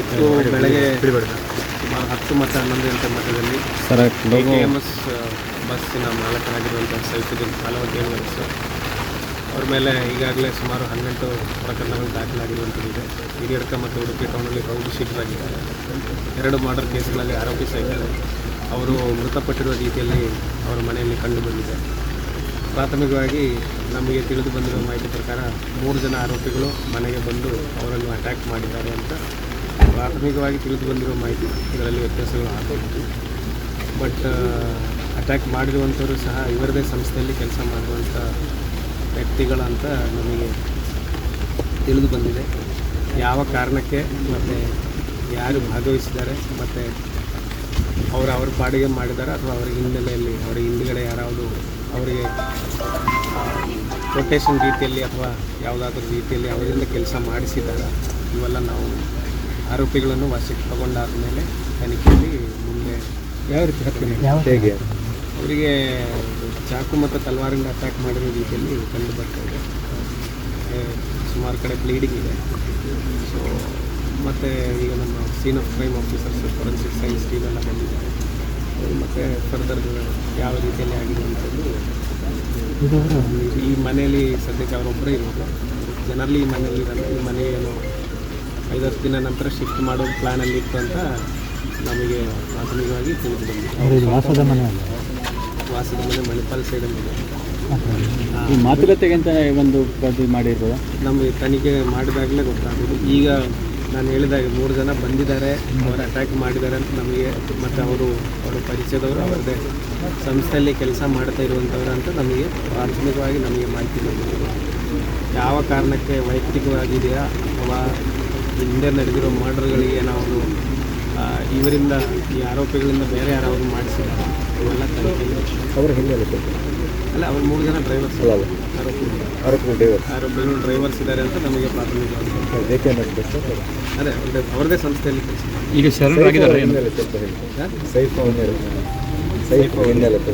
ಇತ್ತು. ಬೆಳಗ್ಗೆ ಸುಮಾರು ಹತ್ತು ಮತ್ತು ಹನ್ನೊಂದು ಗಂಟೆ ಮಟ್ಟದಲ್ಲಿ ಕೆ ಎಂ ಎಸ್ ಬಸ್ಸಿನ ಮಾಲಕನಾಗಿರುವಂಥ ಸೈಫುದ್ದೀನ್ ಅವ್ರ ಮೇಲೆ ಈಗಾಗಲೇ ಸುಮಾರು ಹನ್ನೆಂಟು ಪ್ರಕರಣಗಳು ದಾಖಲಾಗಿರುವಂಥದ್ದಿದೆ ಹಿರಿಯಡ್ಕ ಮತ್ತು ಉಡುಪಿ ಟೌನಲ್ಲಿ ರೌಡಿ ಶೀಟರಾಗಿದ್ದಾರೆ ಎರಡು ಮರ್ಡರ್ ಕೇಸ್ಗಳಲ್ಲಿ ಆರೋಪಿ ಇದ್ದಾರೆ ಅವರು ಮೃತಪಟ್ಟಿರುವ ರೀತಿಯಲ್ಲಿ ಅವರ ಮನೆಯಲ್ಲಿ ಕಂಡು ಬಂದಿದೆ. ಪ್ರಾಥಮಿಕವಾಗಿ ನಮಗೆ ತಿಳಿದು ಬಂದಿರುವ ಮಾಹಿತಿ ಪ್ರಕಾರ ಮೂರು ಜನ ಆರೋಪಿಗಳು ಮನೆಗೆ ಬಂದು ಅವರನ್ನು ಅಟ್ಯಾಕ್ ಮಾಡಿದ್ದಾರೆ ಅಂತ ಪ್ರಾಥಮಿಕವಾಗಿ ತಿಳಿದು ಬಂದಿರೋ ಮಾಹಿತಿ ಇದರಲ್ಲಿ ವ್ಯತ್ಯಾಸಗಳು ಆಗಬಹುದು ಬಟ್ ಅಟ್ಯಾಕ್ ಮಾಡಿರುವಂಥವರು ಸಹ ಇವರದೇ ಸಂಸ್ಥೆಯಲ್ಲಿ ಕೆಲಸ ಮಾಡುವಂಥ ವ್ಯಕ್ತಿಗಳಂತ ನಮಗೆ ತಿಳಿದು ಬಂದಿದೆ. ಯಾವ ಕಾರಣಕ್ಕೆ ಮತ್ತು ಯಾರು ಭಾಗವಹಿಸಿದ್ದಾರೆ ಮತ್ತು ಅವರು ಅವ್ರ ಪಾಡಿಗೆ ಮಾಡಿದ್ದಾರೆ ಅಥವಾ ಅವರ ಹಿನ್ನೆಲೆಯಲ್ಲಿ ಅವರ ಹಿಂದುಗಡೆ ಯಾರಾದರೂ ಅವರಿಗೆ ರೊಟೇಷನ್ ರೀತಿಯಲ್ಲಿ ಅಥವಾ ಯಾವುದಾದ್ರೂ ರೀತಿಯಲ್ಲಿ ಅವರಿಂದ ಕೆಲಸ ಮಾಡಿಸಿದ್ದಾರೆ? ಇವೆಲ್ಲ ನಾವು ಆರೋಪಿಗಳನ್ನು ವಶಕ್ಕೆ ತಗೊಂಡಾದ ಮೇಲೆ ತನಿಖೆಯಲ್ಲಿ ಮುಂದೆ ಯಾವ ರೀತಿ ಹತ್ಯೆ ಹೇಗೆ? ಅವರಿಗೆ ಚಾಕು ಮತ್ತು ತಲ್ವಾರಿಂದ ಅಟ್ಯಾಕ್ ಮಾಡಿರೋ ರೀತಿಯಲ್ಲಿ ಕಂಡು ಬರ್ತಾ ಇದೆ. ಮತ್ತೆ ಸುಮಾರು ಕಡೆ ಬ್ಲೀಡಿಂಗ್ ಇದೆ. ಸೊ ಮತ್ತು ಈಗ ನಮ್ಮ scene of crime officers forensic science team ಎಲ್ಲ ಬಂದಿದ್ದಾರೆ ಮತ್ತು ಫರ್ದರ್ ಯಾವ ರೀತಿಯಲ್ಲಿ ಆಗಿದೆ ಅಂತಂದು ಈ ಮನೆಯಲ್ಲಿ ಸದ್ಯಕ್ಕೆ ಅವರೊಬ್ಬರೇ ಇರೋದು. ಜನರಲ್ಲಿ ಈ ಮನೆಯಲ್ಲಿ ಈ ಮನೆ ಏನು ಐದತ್ತು ದಿನ ನಂತರ ಶಿಫ್ಟ್ ಮಾಡೋ ಪ್ಲ್ಯಾನಲ್ಲಿ ಇತ್ತು ಅಂತ ನಮಗೆ ಪ್ರಾಥಮಿಕವಾಗಿ ತಿಳಿದು ಬಂದಿದೆ. ವಾಸದ ಮನೆ ವಾಸದ ಮನೆ ಮಣಿಪಾಲ್ ಸೈಡಲ್ಲಿ ಇದೆ. ಈ ಒಂದು ಮಾಡಿರ್ಬೋದಾ? ನಮಗೆ ತನಿಖೆ ಮಾಡಿದಾಗಲೇ ಗೊತ್ತಾಗೋದು ಈಗ ನಾನು ಹೇಳಿದಾಗ ಮೂರು ಜನ ಬಂದಿದ್ದಾರೆ ಅವರು ಅಟ್ಯಾಕ್ ಮಾಡಿದ್ದಾರೆ ಅಂತ ನಮಗೆ ಮತ್ತು ಅವರು ಅವರ ಪರಿಚಯದವರು ಅವರದೇ ಸಂಸ್ಥೆಯಲ್ಲಿ ಕೆಲಸ ಮಾಡ್ತಾ ಇರುವಂಥವ್ರು ಅಂತ ನಮಗೆ ಪ್ರಾಥಮಿಕವಾಗಿ ನಮಗೆ ಮಾಹಿತಿ ಬಂದಿದೆ. ಯಾವ ಕಾರಣಕ್ಕೆ ವೈಯಕ್ತಿಕವಾಗಿದೆಯಾ ಅಥವಾ ಹಿಂದೆ ನಡೆದಿರೋ ಮರ್ಡರ್ಗಳಿಗೆ ಏನಾದರೂ ಇವರಿಂದ ಈ ಆರೋಪಿಗಳಿಂದ ಬೇರೆ ಯಾರಾದರೂ ಮಾಡಿಸಿದ್ದಾರೆ ಇವೆಲ್ಲ ಅವರು ಅವರ ಹಿನ್ನೆಲೆ ಅಲ್ಲ ಅವ್ರು ಮೂರು ಜನ ಡ್ರೈವರ್ಸ್ ಆರೋಪಿಗಳು. ಆರೋಪಿ ಡ್ರೈವರ್ ಆರೋಪಿಗಳು ಡ್ರೈವರ್ಸ್ ಇದ್ದಾರೆ ಅಂತ ನಮಗೆ ಪ್ರಾಥಮಿಕ ಅದೇ ಅವ್ರದ್ದೇ ಅವ್ರದ್ದೇ ಸಂಸ್ಥೆಯಲ್ಲಿ ಕೆಲಸ ಈಗ ಶರಣರಾಗಿದ್ದಾರೆ. ಸೈಫ್ ಸೈಫ್ ಹಿನ್ನೆಲೆ